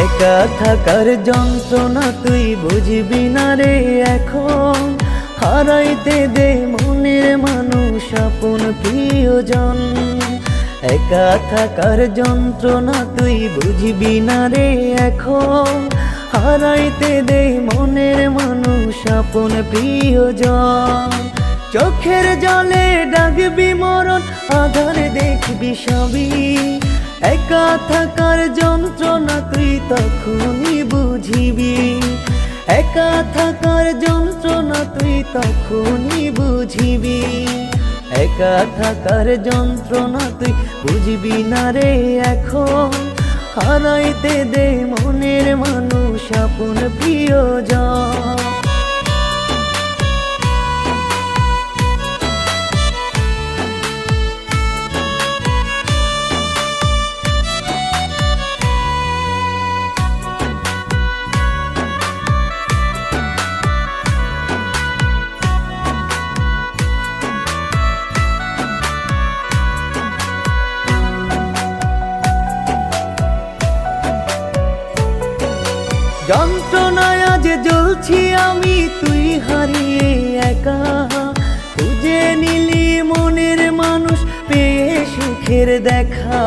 একা থাকার যন্ত্রণা তুই বুঝবি না রে এখন। হারাইতে দে মনের মানুষ আপন প্রিয়জন। একা থাকার যন্ত্রণা তুই বুঝবি না রে এখন। হারাইতে দে মনের মানুষ আপন প্রিয়জন। চোখের জলে ডাকবি মরণ, আধারে দেখবি সবই। একা থাকার যন্ত্রণা তুই তখনই বুঝিবি। একা থাকার যন্ত্রণা তুই তখনই বুঝিবি। একা থাকার যন্ত্রণা তুই বুঝবি না রে এখন। হারাইতে দে মনের মানুষ, আপন প্রিয়জন। যন্ত্রণায় আজ জ্বলছি আমি, তুই হারিয়ে একা। খুঁজে নিলি মনের মানুষ, পেয়ে সুখের দেখা।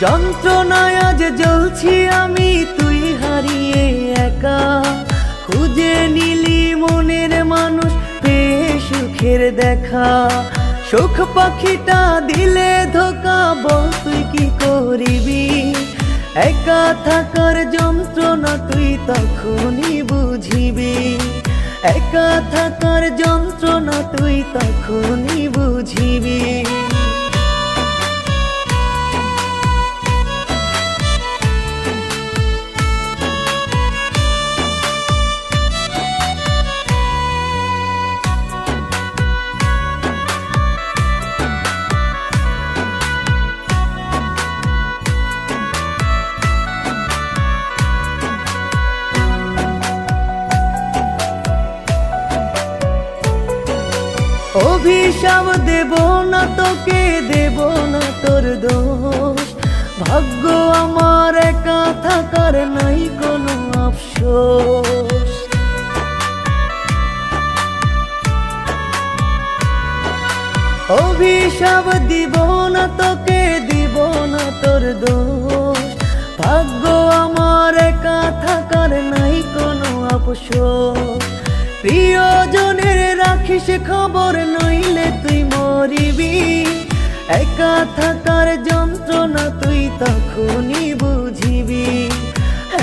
যন্ত্রণায় আজ জ্বলছি আমি, তুই হারিয়ে একা। খুঁজে নিলি মনের মানুষ, পেয়ে সুখের দেখা। সুখ পাখিটা দিলে ধোকা, বল তুই কি করিবি? একা থাকার যন্ত্রণা তুই তখনই বুঝিবি। একা থাকার যন্ত্রণা তুই তখনই বুঝিবি। অভিশাপ দেব না তোকে, দেব না তোর দোষ। ভাগ্য আমার একা থাকার নাই কোনো আফসোস। অভিশাপ দিব না তোকে একা থাকার যন্ত্রণা তুই তখনই বুঝিবি।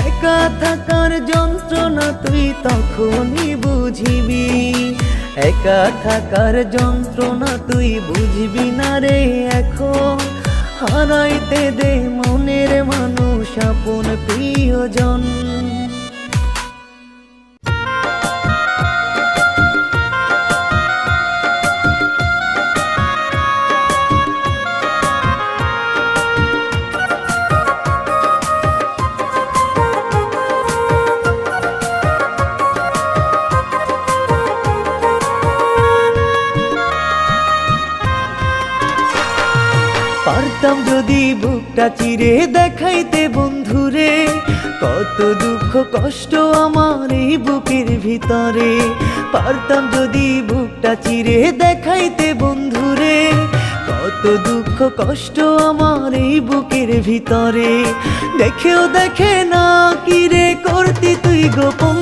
একা থাকার যন্ত্রণা তুই তখনই বুঝিবি। একা থাকার যন্ত্রণা তুই বুঝবি না রে এখন। হারাইতে দে মনের মানুষ, আপন প্রিয়জন। পারতাম যদি বুকটা চিরে দেখাইতে বন্ধুরে, কত দুঃখ কষ্ট আমার এই বুকের ভিতরে। পারতাম যদি বুকটা চিরে দেখাইতে বন্ধুরে, কত দুঃখ কষ্ট আমার এই বুকের ভিতরে। দেখেও দেখে না কিরে করতি তুই গোপন,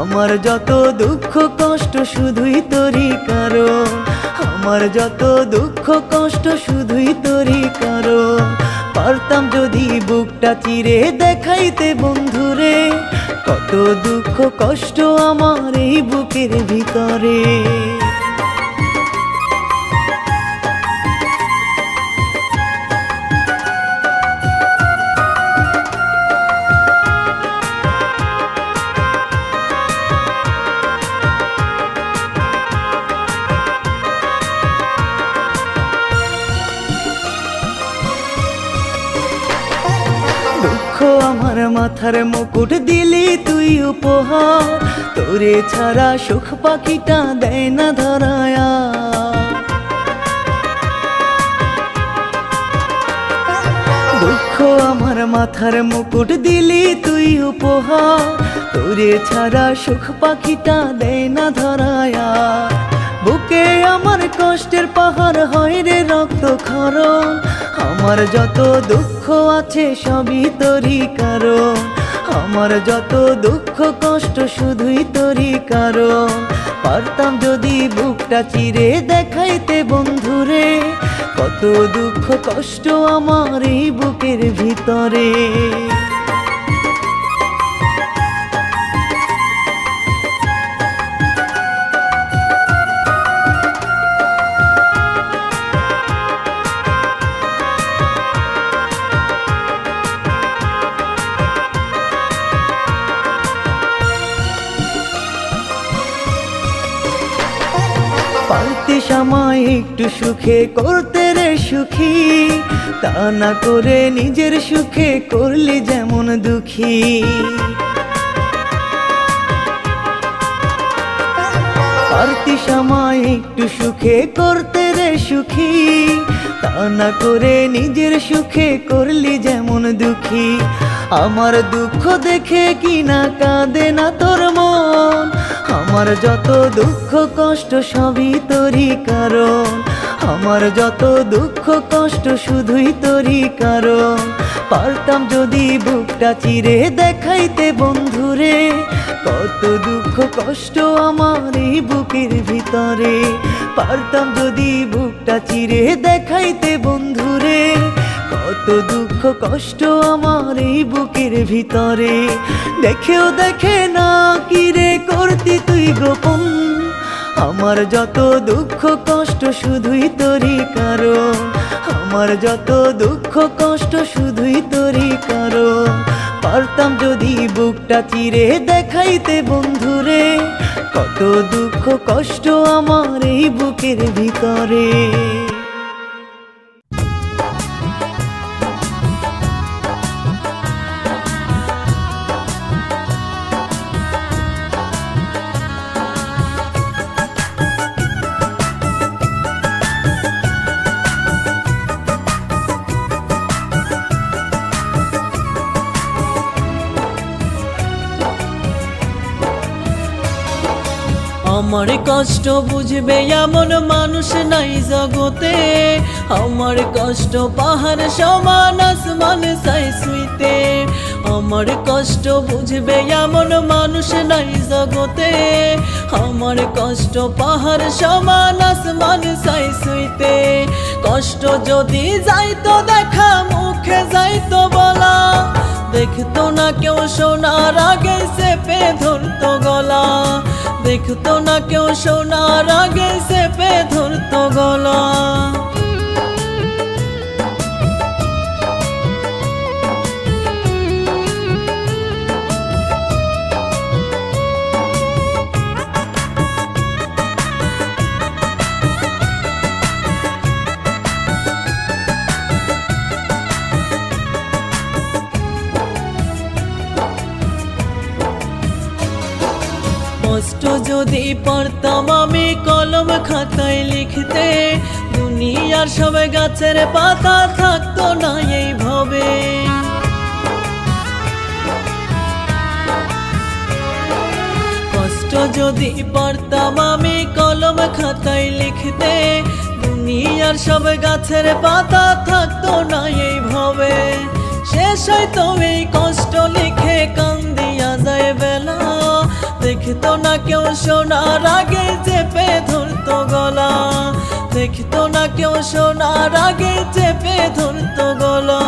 আমার যত দুঃখ কষ্ট শুধুই তোরই কারণ। আমার যত দুঃখ কষ্ট শুধুই তোরই কারণ। পারতাম যদি বুকটা চিরে দেখাইতে বন্ধুরে, কত দুঃখ কষ্ট আমার এই বুকের ভিতরে। মাথার মুকুট দিলি তুই উপহার। তোরে ছাড়া সুখ পাখিটা দেয় না ধরায়া। দুঃখ আমার মাথার মুকুট দিলি তুই উপহার। তোরে ছাড়া সুখ পাখিটা দেয় না ধরায়া। বুকে আমার কষ্টের পাহাড় হয় রে রক্ত খরণ আমার যত দুঃখ আছে সবই তোরই কারণ। আমার যত দুঃখ কষ্ট শুধুই তোরই কারণ। পারতাম যদি বুকটা চিরে দেখাইতে বন্ধুরে, কত দুঃখ কষ্ট আমার এই বুকের ভিতরে। পালতে সময় একটু সুখে করতে রে সুখী। তা না করে নিজের সুখে করলে যেমন দুঃখী। পারতি সময় একটু সুখে করতে রে সুখী। তা করে নিজের সুখে করলি যেমন দুঃখী। আমার দুঃখ দেখে কি না কাঁদে না তোর মন। আমার যত দুঃখ কষ্ট সবই তোরই কারণ। আমার যত দুঃখ কষ্ট শুধুই তোরই কারণ। পারতাম যদি বুকটা চিরে দেখাইতে বন্ধুরে। কত দুঃখ কষ্ট আমার এই বুকের ভিতরে। পারতাম যদি বুকটা চিরে দেখাইতে বন্ধুরে, কত দুঃখ কষ্ট আমার এই বুকের ভিতরে। দেখেও দেখে না কিরে করতি তুই গোপন, আমার যত দুঃখ কষ্ট শুধুই তোরই কারণ। আমার যত দুঃখ কষ্ট শুধুই তোরই কারণ। পারতাম যদি বুকটা চিরে দেখাইতে বন্ধুরে, কত দুঃখ কষ্ট আমার এই বুকের ভিতরে। আমার কষ্ট বুঝবে এমন মানুষ নাই জগতে। আমার কষ্ট পাহাড় সমান আসমান সাই সুইতে। আমার কষ্ট বুঝবে এমন মানুষ নাই জগতে। আমার কষ্ট পাহাড় সমান আসমান সাই সুইতে। কষ্ট যদি যাইতো দেখা মুখে যাইতো বলা। দেখতো না কেউ সোনার আগে সে পে ধরতো গলা। দেখতো না কেউ সোনার আগে সে পে ধরতো গলা। পারতাম আমি কলম খাতায় লিখতে। দুনিয়ার সব গাছের পাতা থাকতো না এইভাবে। কষ্ট যদি পারতাম আমি কলম খাতায় লিখতে। দুনিয়ার সব গাছের পাতা থাকতো না এইভাবে। শেষ হয়তো এই কষ্ট লিখে বেলা দেখতো না কেউ সোনার আগে চেপে ধরতো গলা। দেখতো না কেউ সোনার আগে চেপে ধরতো গলা।